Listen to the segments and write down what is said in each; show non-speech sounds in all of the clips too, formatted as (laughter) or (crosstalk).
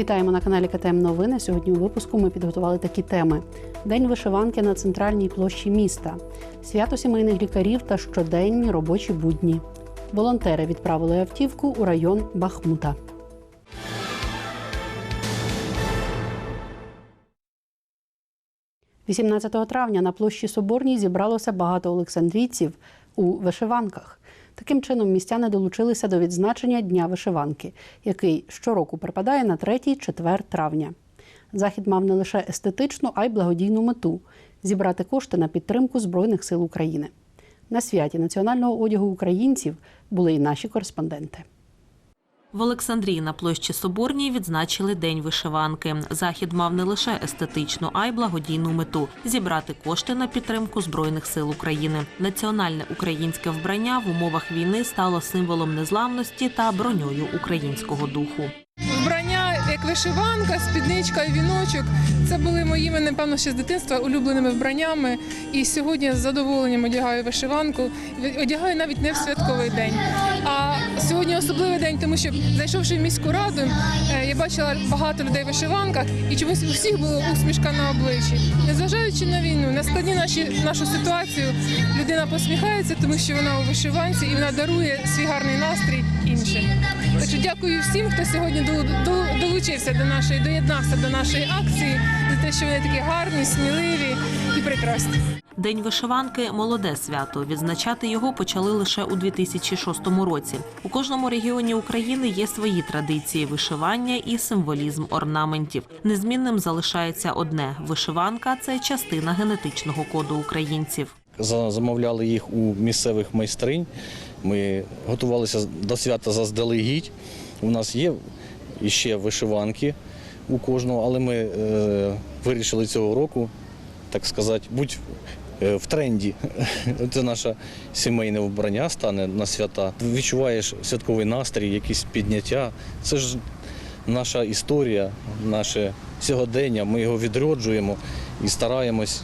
Вітаємо на каналі КТМ Новини. Сьогодні у випуску ми підготували такі теми: День вишиванки на центральній площі міста, свято сімейних лікарів та щоденні робочі будні. Волонтери відправили автівку у район Бахмута. – 18 травня на площі Соборній зібралося багато олександрійців у вишиванках. Таким чином, містяни долучилися до відзначення Дня вишиванки, який щороку припадає на 3-4 травня. Захід мав не лише естетичну, а й благодійну мету зібрати кошти на підтримку Збройних сил України. На святі національного одягу українців були і наші кореспонденти. В Олександрії на площі Соборній відзначили День вишиванки. Захід мав не лише естетичну, а й благодійну мету зібрати кошти на підтримку збройних сил України. Національне українське вбрання в умовах війни стало символом незламності та броньою українського духу. Вишиванка, спідничка і віночок. Це були моїми, напевно, ще з дитинства улюбленими вбраннями. І сьогодні я з задоволенням одягаю вишиванку. Одягаю навіть не в святковий день. А сьогодні особливий день, тому що зайшовши в міську раду, е, я бачила багато людей в вишиванках, і чомусь у всіх була усмішка на обличчі. Незважаючи на війну, на складні наші нашу ситуацію, людина посміхається, тому що вона у вишиванці і вона дарує свій гарний настрій дякую всім, хто сьогодні долу- долу- долучився до нашої, доєднався до нашої акції, за те, що вони такі гарні, сміливі і прекрасні. День вишиванки молоде свято. Відзначати його почали лише у 2006 році. У кожному регіоні України є свої традиції вишивання і символізм орнаментів. Незмінним залишається одне: вишиванка це частина генетичного коду українців. За- Замовляли їх у місцевих майстринь. Ми готувалися до свята заздалегідь. У нас є ще вишиванки у кожного, але ми е, вирішили цього року, так сказати, будь е, в тренді. (laughs) Це наше сімейне вбрання стане на свята. Відчуваєш святковий настрій, якісь підняття. Це ж наша історія, наше сьогодення. Ми його відроджуємо і стараємось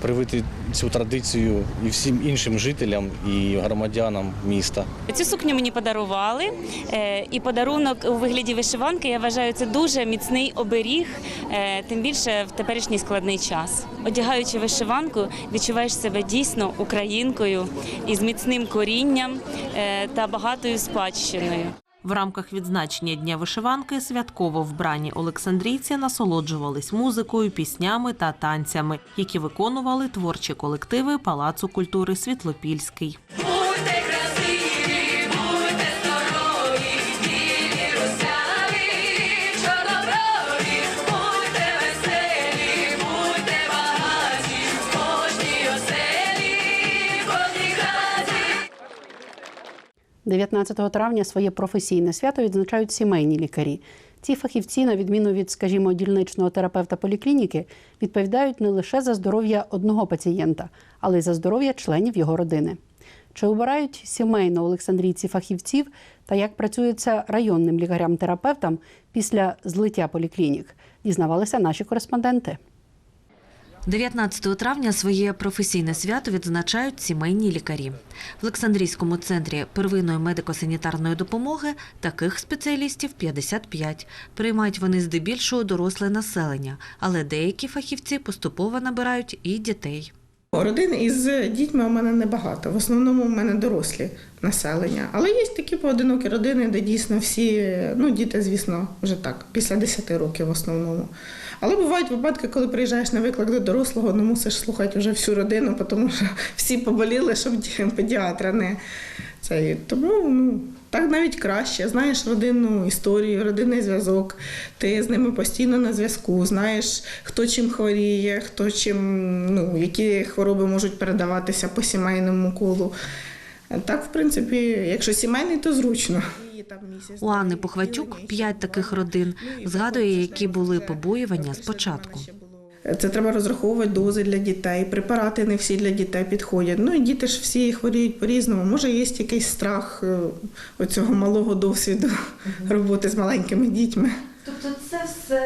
привити цю традицію і всім іншим жителям і громадянам міста. Цю сукню мені подарували, е, і подарунок у вигляді вишиванки я вважаю це дуже міцний оберіг, е, тим більше в теперішній складний час. Одягаючи вишиванку, відчуваєш себе дійсно українкою із міцним корінням е, та багатою спадщиною. В рамках відзначення Дня вишиванки святково вбрані олександрійці насолоджувались музикою, піснями та танцями, які виконували творчі колективи Палацу культури Світлопільський. Здорові, русяві, 19 травня своє професійне свято відзначають сімейні лікарі. Ці фахівці, на відміну від, скажімо, дільничного терапевта поліклініки, відповідають не лише за здоров'я одного пацієнта, але й за здоров'я членів його родини. Чи обирають сімейно олександрійці фахівців та як працюється районним лікарям-терапевтам після злиття поліклінік, дізнавалися наші кореспонденти. 19 травня своє професійне свято відзначають сімейні лікарі. В Олександрійському центрі первинної медико-санітарної допомоги таких спеціалістів 55. Приймають вони здебільшого доросле населення, але деякі фахівці поступово набирають і дітей. Родин із дітьми у мене небагато. В основному у мене дорослі населення. Але є такі поодинокі родини, де дійсно всі, ну діти, звісно, вже так, після 10 років в основному. Але бувають випадки, коли приїжджаєш на виклик до дорослого, ну мусиш слухати вже всю родину, (laughs) тому що всі поболіли, щоб педіатра не це. Тому ну, так навіть краще. Знаєш родинну історію, родинний зв'язок. Ти з ними постійно на зв'язку. Знаєш, хто чим хворіє, хто чим, ну, які хвороби можуть передаватися по сімейному колу. Так, в принципі, якщо сімейний, то зручно. У Анни Похватюк п'ять таких родин. Згадує, які були побоювання спочатку. Це треба розраховувати дози для дітей, препарати не всі для дітей підходять. Ну і діти ж всі хворіють по-різному. Може, є якийсь страх е, оцього малого досвіду роботи з маленькими дітьми. Тобто це все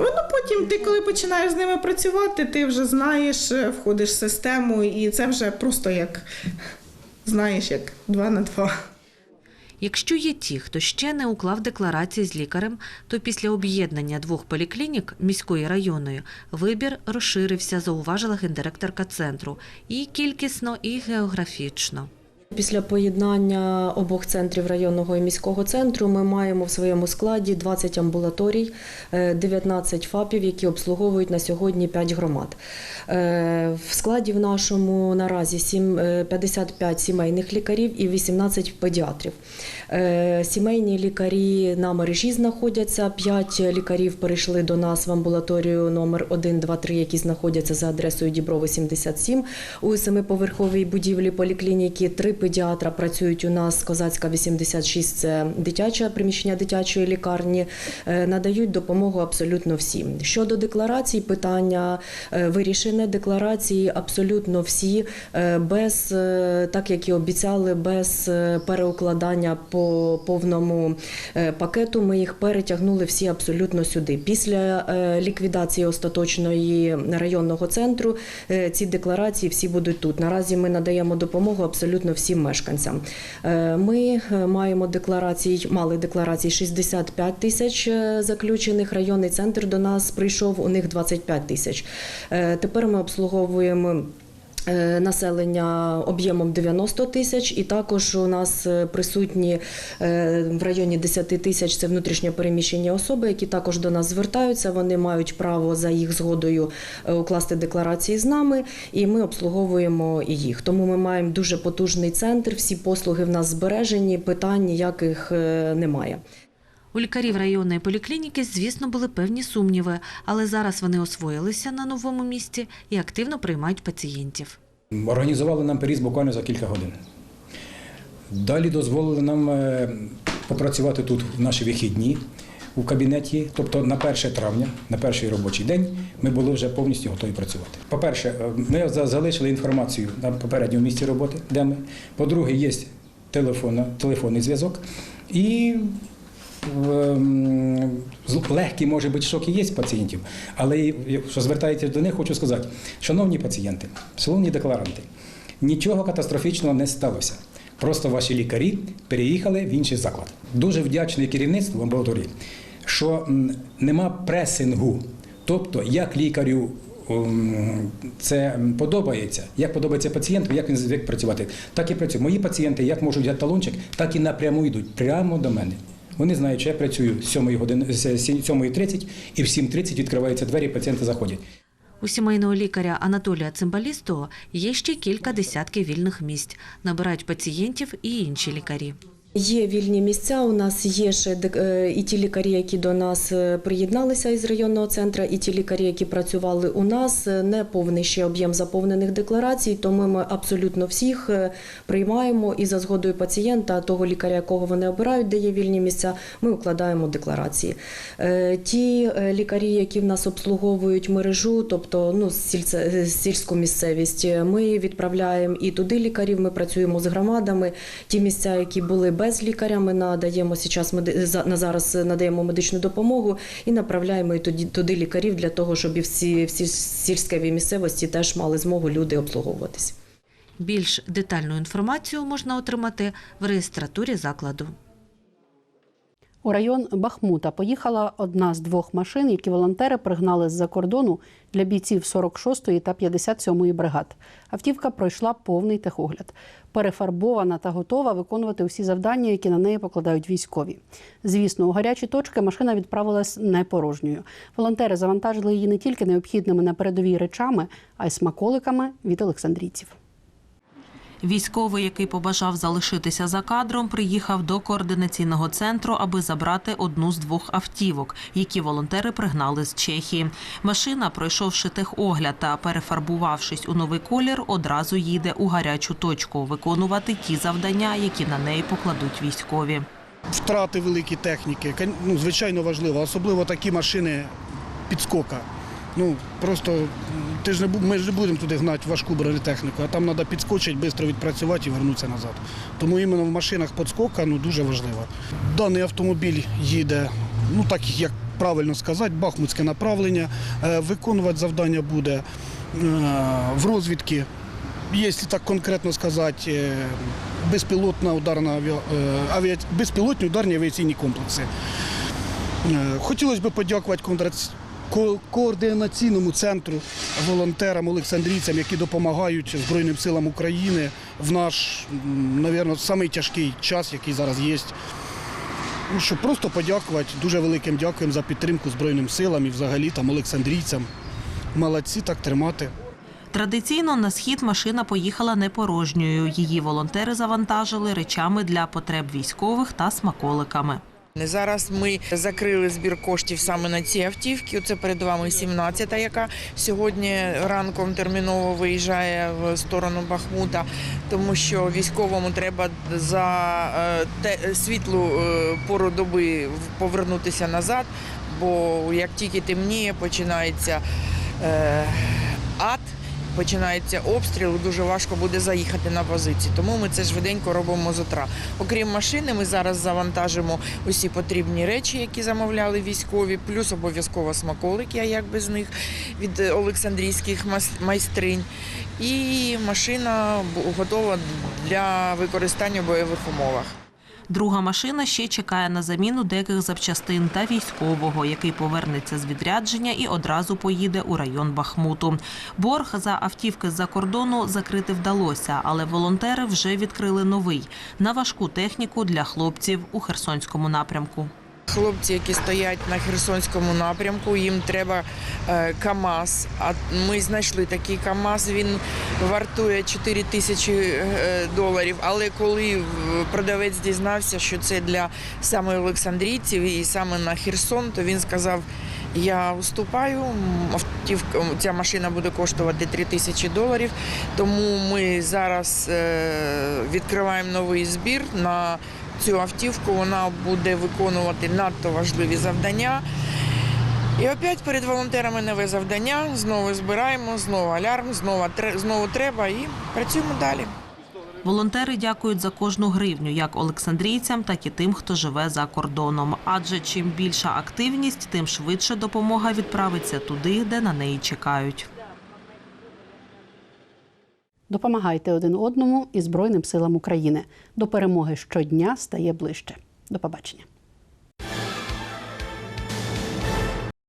Ну потім ти, коли починаєш з ними працювати, ти вже знаєш, е, входиш в систему, і це вже просто як знаєш, як два на два. Якщо є ті, хто ще не уклав декларації з лікарем, то після об'єднання двох поліклінік міської районної вибір розширився, зауважила гендиректорка центру і кількісно, і географічно. Після поєднання обох центрів районного і міського центру ми маємо в своєму складі 20 амбулаторій, е, 19 ФАПів, які обслуговують на сьогодні 5 громад. Е, В складі в нашому наразі е, 55 сімейних лікарів і 18 педіатрів. Е, Сімейні лікарі на мережі знаходяться. 5 лікарів перейшли до нас в амбулаторію номер 1, 2, 3, які знаходяться за адресою Діброви 77 у семиповерховій будівлі поліклініки. Три педіатра працюють у нас Козацька 86, це дитяче приміщення дитячої лікарні. Е, Надають допомогу абсолютно всім. Щодо декларацій, питання е, вирішене. Декларації абсолютно всі е, без, так як і обіцяли, без переукладання по повному пакету. Ми їх перетягнули всі абсолютно сюди. Після ліквідації остаточної районного центру ці декларації всі будуть тут. Наразі ми надаємо допомогу абсолютно всім мешканцям. Е, Ми е, маємо декларацій, мали декларацій 65 тисяч е, заключених. Районний центр до нас прийшов, у них 25 тисяч. Тепер ми обслуговуємо. Е, Населення об'ємом 90 тисяч, і також у нас е, присутні е, в районі 10 тисяч це внутрішньо переміщені особи, які також до нас звертаються. Вони мають право за їх згодою укласти декларації з нами, і ми обслуговуємо і їх. Тому ми маємо дуже потужний центр. Всі послуги в нас збережені, питань ніяких немає. У лікарів районної поліклініки, звісно, були певні сумніви, але зараз вони освоїлися на новому місці і активно приймають пацієнтів. Організували нам переїзд буквально за кілька годин. Далі дозволили нам е, попрацювати тут в наші вихідні у кабінеті, тобто на 1 травня, на перший робочий день, ми були вже повністю готові працювати. По-перше, е, ми залишили інформацію на попередньому місці роботи, де ми. По-друге, є телефон, телефонний зв'язок. І ем, легкий може бути шок і є пацієнтів, але і, що звертаєтесь до них, хочу сказати, шановні пацієнти, шановні декларанти, нічого катастрофічного не сталося. Просто ваші лікарі переїхали в інший заклад. Дуже вдячний керівництву амбулаторії, що нема пресингу. Тобто, як лікарю це подобається, як подобається пацієнту, як він звик працювати, так і працює. Мої пацієнти як можуть взяти талончик, так і напряму йдуть прямо до мене. Вони знають, що я працюю з 7 години з 7.30 і в 7.30 відкриваються двері, пацієнти заходять. У сімейного лікаря Анатолія Цимбалістого є ще кілька десятків вільних місць. Набирають пацієнтів і інші лікарі. Є вільні місця. У нас є ще е, і ті лікарі, які до нас е, приєдналися із районного центру, і ті лікарі, які працювали у нас. Е, Не повний ще об'єм заповнених декларацій, тому ми абсолютно всіх приймаємо і за згодою пацієнта, того лікаря, якого вони обирають, де є вільні місця, ми укладаємо декларації. Ті лікарі, які в нас обслуговують мережу, тобто ну сільську місцевість, ми відправляємо і туди лікарів. Ми працюємо з громадами. Ті місця, які були без лікаря, ми надаємо зараз меди- на зараз надаємо медичну допомогу і направляємо і туди, туди лікарів для того, щоб і всі, всі сільськеві місцевості теж мали змогу люди обслуговуватись. Більш детальну інформацію можна отримати в реєстратурі закладу. У район Бахмута поїхала одна з двох машин, які волонтери пригнали з-за кордону для бійців 46-ї та 57-ї бригад. Автівка пройшла повний техогляд, перефарбована та готова виконувати усі завдання, які на неї покладають військові. Звісно, у гарячі точки машина відправилась не порожньою. Волонтери завантажили її не тільки необхідними на передовій речами, а й смаколиками від олександрійців. Військовий, який побажав залишитися за кадром, приїхав до координаційного центру, аби забрати одну з двох автівок, які волонтери пригнали з Чехії. Машина, пройшовши техогляд та перефарбувавшись у новий колір, одразу їде у гарячу точку виконувати ті завдання, які на неї покладуть військові. втрати великі техніки, ну, звичайно важливо, особливо такі машини підскока. Ну, просто ти ж не, ми ж не будемо туди гнати важку бронетехніку, а там треба підскочити, швидко відпрацювати і вернутися назад. Тому іменно в машинах підскока ну, дуже важливо. Даний автомобіль їде, ну так як правильно сказати, бахмутське направлення. Е, Виконувати завдання буде е, в розвідки якщо так конкретно сказати, е, безпілотна ударна авіа, безпілотні ударні авіаційні комплекси. Хотілося б подякувати кондрац- ко- координаційному центру, волонтерам, олександрійцям, які допомагають Збройним силам України в наш, мабуть, самий тяжкий час, який зараз є. Ну, щоб просто подякувати, дуже великим дякуємо за підтримку Збройним силам і взагалі там олександрійцям. Молодці так тримати. Традиційно на схід машина поїхала не порожньою. Її волонтери завантажили речами для потреб військових та смаколиками. Зараз ми закрили збір коштів саме на ці автівки. Це перед вами 17-та, яка сьогодні ранком терміново виїжджає в сторону Бахмута, тому що військовому треба за е, світлу е, пору доби повернутися назад, бо як тільки темніє, починається е. Починається обстріл, дуже важко буде заїхати на позиції. Тому ми це швиденько робимо з утра. Окрім машини, ми зараз завантажимо усі потрібні речі, які замовляли військові, плюс обов'язково смаколики, а як без них від олександрійських майстринь. І машина готова для використання в бойових умовах. Друга машина ще чекає на заміну деяких запчастин та військового, який повернеться з відрядження і одразу поїде у район Бахмуту. Борг за автівки з-за кордону закрити вдалося, але волонтери вже відкрили новий на важку техніку для хлопців у Херсонському напрямку. Хлопці, які стоять на Херсонському напрямку, їм треба е, КАМАЗ. А ми знайшли такий КАМАЗ. Він вартує 4 тисячі е, доларів. Але коли продавець дізнався, що це для саме Олександрійців і саме на Херсон, то він сказав. Я уступаю, автівка, ця машина буде коштувати 3 тисячі доларів. Тому ми зараз е, відкриваємо новий збір на цю автівку. Вона буде виконувати надто важливі завдання. І опять перед волонтерами нове завдання. Знову збираємо, знову алярм, знову, знову треба і працюємо далі. Волонтери дякують за кожну гривню, як олександрійцям, так і тим, хто живе за кордоном. Адже чим більша активність, тим швидше допомога відправиться туди, де на неї чекають. Допомагайте один одному і Збройним силам України. До перемоги щодня стає ближче. До побачення.